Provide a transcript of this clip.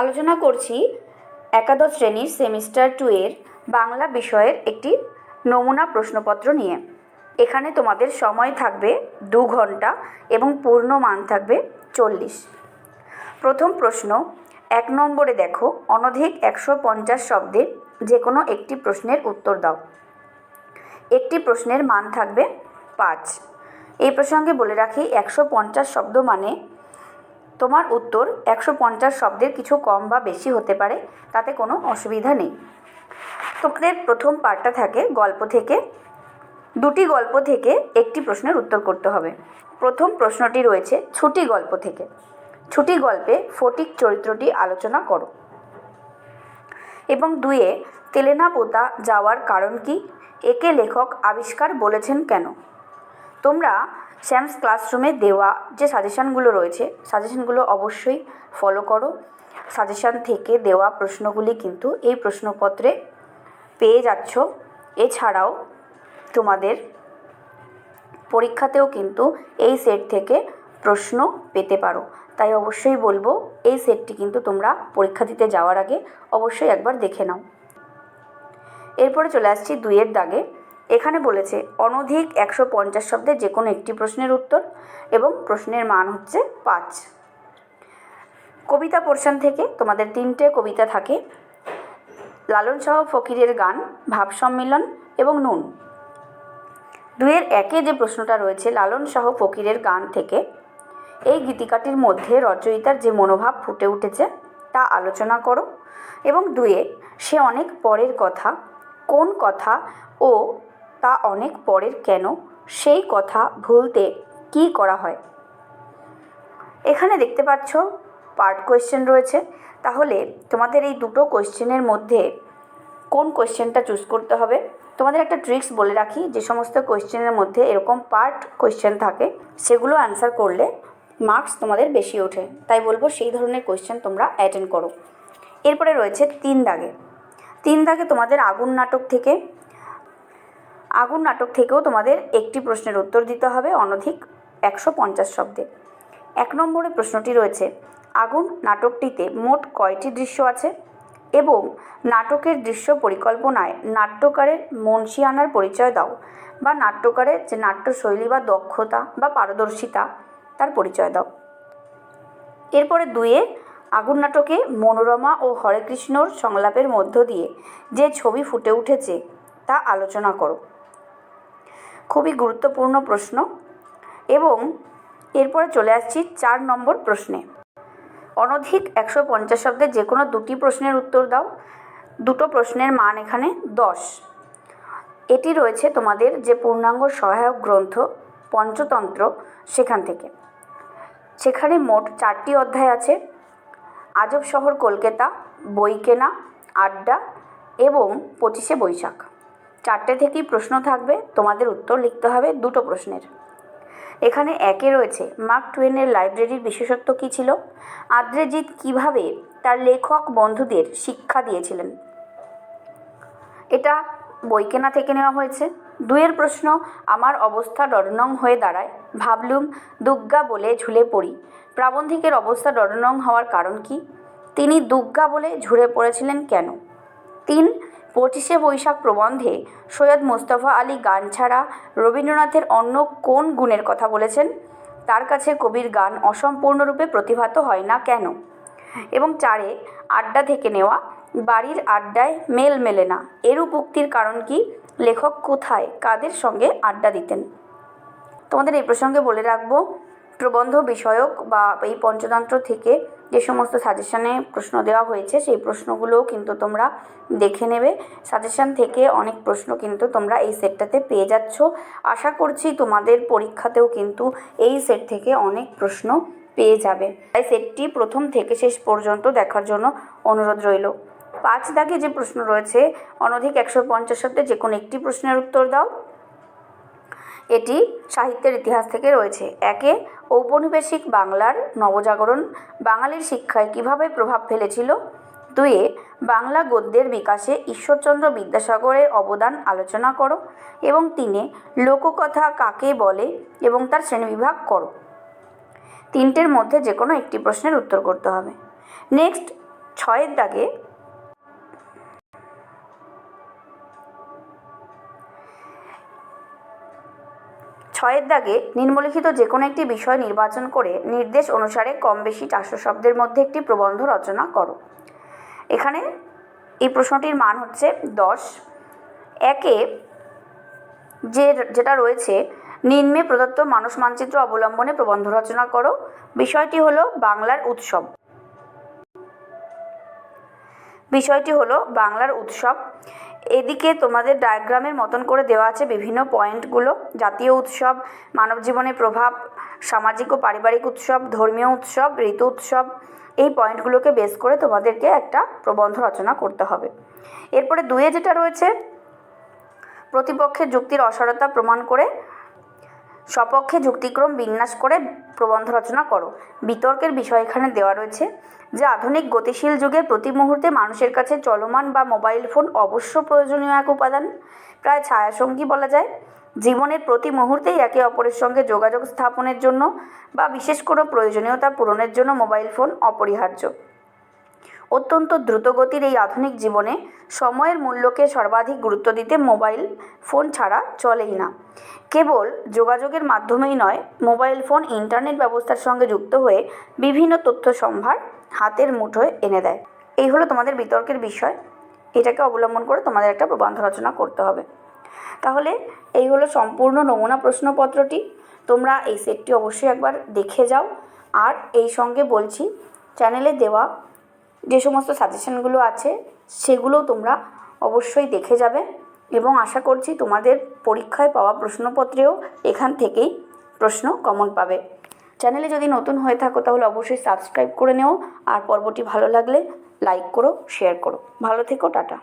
আলোচনা করছি একাদশ শ্রেণির সেমিস্টার টু এর বাংলা বিষয়ের একটি নমুনা প্রশ্নপত্র নিয়ে। এখানে তোমাদের সময় থাকবে দু ঘণ্টা এবং পূর্ণ মান থাকবে চল্লিশ। প্রথম প্রশ্ন, এক নম্বরে দেখো অনধিক একশো পঞ্চাশ শব্দে যে কোনো একটি প্রশ্নের উত্তর দাও। একটি প্রশ্নের মান থাকবে পাঁচ। এই প্রসঙ্গে বলে রাখি, একশো পঞ্চাশ শব্দ মানে তোমার উত্তর একশো পঞ্চাশ শব্দের কিছু কম বা বেশি হতে পারে, তাতে কোনো অসুবিধা নেই। তোমাদের প্রথম পার্টটা থাকে গল্প থেকে। দুটি গল্প থেকে একটি প্রশ্নের উত্তর করতে হবে। প্রথম প্রশ্নটি রয়েছে ছুটি গল্প থেকে। ছুটি গল্পে ফটিক চরিত্রটি আলোচনা করো। এবং দুয়ে তেলেনা পোতা যাওয়ার কারণ কি? একে লেখক আবিষ্কার বলেছেন কেন? তোমরা শ্যামস ক্লাসরুমে দেওয়া যে সাজেশানগুলো রয়েছে সাজেশানগুলো অবশ্যই ফলো করো। সাজেশান থেকে দেওয়া প্রশ্নগুলি কিন্তু এই প্রশ্নপত্রে পেয়ে যাচ্ছ। এছাড়াও তোমাদের পরীক্ষাতেও কিন্তু এই সেট থেকে প্রশ্ন পেতে পারো। তাই অবশ্যই বলব, এই সেটটি কিন্তু তোমরা পরীক্ষা দিতে যাওয়ার আগে অবশ্যই একবার দেখে নাও। এরপরে চলে আসছি দুইয়ের দাগে। এখানে বলেছে, অনধিক একশো পঞ্চাশ শব্দে যে কোনো একটি প্রশ্নের উত্তর এবং প্রশ্নের মান হচ্ছে পাঁচ। কবিতা পোর্শন থেকে তোমাদের তিনটে কবিতা থাকে। লালন শাহ ফকিরের গান, ভাব সম্মিলন এবং নুন। দুয়ের একে যে প্রশ্নটা রয়েছে, লালন শাহ ফকিরের গান থেকে, এই গীতিকাটির মধ্যে রচয়িতার যে মনোভাব ফুটে উঠেছে, তা আলোচনা করো। এবং দুয়ে সে অনেক পরের কথা, কোন কথা ও তা অনেক পরের কেন? সেই কথা ভুলতে কি করা হয়? এখানে দেখতে পাচ্ছ পার্ট কোয়েশ্চেন রয়েছে। তাহলে তোমাদের এই দুটো কোয়েশ্চেনের মধ্যে কোন কোয়েশ্চেনটা চুজ করতে হবে? তোমাদের একটা ট্রিক্স বলে রাখি, যে সমস্ত কোয়েশ্চেনের মধ্যে এরকম পার্ট কোয়েশ্চেন থাকে, সেগুলো অ্যান্সার করলে মার্কস তোমাদের বেশি ওঠে। তাই বলব সেই ধরনের কোয়েশ্চেন তোমরা অ্যাটেন্ড করো। এরপরে রয়েছে তিন দাগে। তিন দাগে তোমাদের আগুন নাটক থেকে আগুন নাটক থেকেও তোমাদের একটি প্রশ্নের উত্তর দিতে হবে, অনধিক একশো পঞ্চাশ শব্দে। এক নম্বরে প্রশ্নটি রয়েছে, আগুন নাটকটিতে মোট কয়টি দৃশ্য আছে? এবং নাটকের দৃশ্য পরিকল্পনায় নাট্যকারের মনসিয়ানার পরিচয় দাও, বা নাট্যকারের যে নাট্যশৈলী বা দক্ষতা বা পারদর্শিতা, তার পরিচয় দাও। এরপরে দুয়ে আগুন নাটকে মনোরমা ও হরেকৃষ্ণর সংলাপের মধ্য দিয়ে যে ছবি ফুটে উঠেছে, তা আলোচনা করো। খুবই গুরুত্বপূর্ণ প্রশ্ন এবং এরপরে চলে আসছি চার নম্বর প্রশ্নে। অনধিক একশো পঞ্চাশ শব্দে যে কোনো দুটি প্রশ্নের উত্তর দাও। দুটো প্রশ্নের মান এখানে দশ। এটি রয়েছে তোমাদের যে পূর্ণাঙ্গ সহায়ক গ্রন্থ পঞ্চতন্ত্র সেখান থেকে। সেখানে মোট চারটি অধ্যায় আছে। আজব শহর কলকাতা, বই কেনা, আড্ডা এবং পঁচিশে বৈশাখ। চারটে থেকেই প্রশ্ন থাকবে, তোমাদের উত্তর লিখতে হবে দুটো প্রশ্নের। এখানে একে রয়েছে, মার্ক টুয়েনের লাইব্রেরির বিশেষত্ব কী ছিল? আদ্রেজিৎ কীভাবে তার লেখক বন্ধুদের শিক্ষা দিয়েছিলেন? এটা বই কেনা থেকে নেওয়া হয়েছে। দুয়ের প্রশ্ন, আমার অবস্থা ডরনং হয়ে দাঁড়ায়, ভাবলুম দুগ্গা বলে ঝুলে পড়ি। প্রাবন্ধিকের অবস্থা ডরনং হওয়ার কারণ কি? তিনি দুগ্গা বলে ঝুলে পড়েছিলেন কেন? তিন পঁচিশে বৈশাখ প্রবন্ধে সৈয়দ মোস্তফা আলী গান ছাড়া রবীন্দ্রনাথের অন্য কোন গুণের কথা বলেছেন? তার কাছে কবির গান অসম্পূর্ণরূপে প্রতিভাত হয় না কেন? এবং চারে, আড্ডা থেকে নেওয়া, বাড়ির আড্ডায় মেল মেলে না, এরূপ উক্তির কারণ কি? লেখক কোথায়? কাদের সঙ্গে আড্ডা দিতেন? তোমাদের এই প্রসঙ্গে বলে রাখব প্রবন্ধ বিষয়ক বা এই পঞ্চতন্ত্র থেকে যে সমস্ত সাজেশানে প্রশ্ন দেওয়া হয়েছে, সেই প্রশ্নগুলোও কিন্তু তোমরা দেখে নেবে। সাজেশান থেকে অনেক প্রশ্ন কিন্তু তোমরা এই সেটটাতে পেয়ে যাচ্ছ। আশা করছি তোমাদের পরীক্ষাতেও কিন্তু এই সেট থেকে অনেক প্রশ্ন পেয়ে যাবে। তাই সেটটি প্রথম থেকে শেষ পর্যন্ত দেখার জন্য অনুরোধ রইল। পাঁচ দাগে যে প্রশ্ন রয়েছে, অনধিক একশো পঞ্চাশ শব্দে যে কোনো একটি প্রশ্নের উত্তর দাও। এটি সাহিত্যের ইতিহাস থেকে রয়েছে। একে ঔপনিবেশিক বাংলার নবজাগরণ, বাঙালির শিক্ষায় কীভাবে প্রভাব ফেলেছিল? দুয়ে বাংলা গদ্যের বিকাশে ঈশ্বরচন্দ্র বিদ্যাসাগরের অবদান আলোচনা করো। এবং তিনে, লোককথা কাকে বলে এবং তার শ্রেণীবিভাগ করো। তিনটের মধ্যে যে কোনো একটি প্রশ্নের উত্তর করতে হবে। নেক্সট, ছয়ের দাগে ছয়ের দাগে নিম্নলিখিত যে কোনো একটি বিষয় নির্বাচন করে নির্দেশ অনুসারে কম বেশি চারশো শব্দের মধ্যে একটি প্রবন্ধ রচনা করো। এখানে এই প্রশ্নটির মান হচ্ছে দশ। একে যে যেটা রয়েছে, নিম্নে প্রদত্ত মানস মানচিত্র অবলম্বনে প্রবন্ধ রচনা করো। বিষয়টি হলো বাংলার উৎসব। বিষয়টি হলো বাংলার উৎসব। এদিকে তোমাদের ডায়াগ্রামের মতন করে দেওয়া আছে বিভিন্ন পয়েন্টগুলো জাতীয় উৎসব মানব জীবনের প্রভাব, সামাজিক ও পারিবারিক উৎসব, ধর্মীয় উৎসব, ঋতু উৎসব, এই পয়েন্টগুলোকে বেস করে তোমাদেরকে একটা প্রবন্ধ রচনা করতে হবে। এরপরে দুয়ে যেটা রয়েছে, প্রতিপক্ষের যুক্তির অসারতা প্রমাণ করে সপক্ষে যুক্তিক্রম বিন্যাস করে প্রবন্ধ রচনা করো। বিতর্কের বিষয় এখানে দেওয়া রয়েছে যে আধুনিক গতিশীল যুগে প্রতি মুহূর্তে মানুষের কাছে চলমান বা মোবাইল ফোন অবশ্য প্রয়োজনীয় এক উপাদান। প্রায় ছায়াসঙ্গী বলা যায়। জীবনের প্রতি মুহূর্তেই একে অপরের সঙ্গে যোগাযোগ স্থাপনের জন্য বা বিশেষ কোনো প্রয়োজনীয়তা পূরণের জন্য মোবাইল ফোন অপরিহার্য। অত্যন্ত দ্রুতগতির এই আধুনিক জীবনে সময়ের মূল্যকে সর্বাধিক গুরুত্ব দিতে মোবাইল ফোন ছাড়া চলেই না। কেবল যোগাযোগের মাধ্যমেই নয়, মোবাইল ফোন ইন্টারনেট ব্যবস্থার সঙ্গে যুক্ত হয়ে বিভিন্ন তথ্য সম্ভার হাতের মুঠোয় এনে দেয়। এই হলো তোমাদের বিতর্কের বিষয়। এটাকে অবলম্বন করে তোমাদের একটা প্রবন্ধ রচনা করতে হবে। তাহলে এই হলো সম্পূর্ণ নমুনা প্রশ্নপত্রটি। তোমরা এই সেটটি অবশ্যই একবার দেখে যাও। আর এই সঙ্গে বলছি, চ্যানেলে দেওয়া যে সমস্ত সাজেশনগুলো আছে, সেগুলো তোমরা অবশ্যই দেখে যাবে এবং আশা করছি তোমাদের পরীক্ষায় পাওয়া প্রশ্নপত্রেও এখান থেকেই প্রশ্ন কমন পাবে। চ্যানেলে যদি নতুন হয়ে থাকো, তাহলে অবশ্যই সাবস্ক্রাইব করে নেও আর পর্বটি ভালো লাগলে লাইক করো শেয়ার করো। ভালো থেকো, টাটা।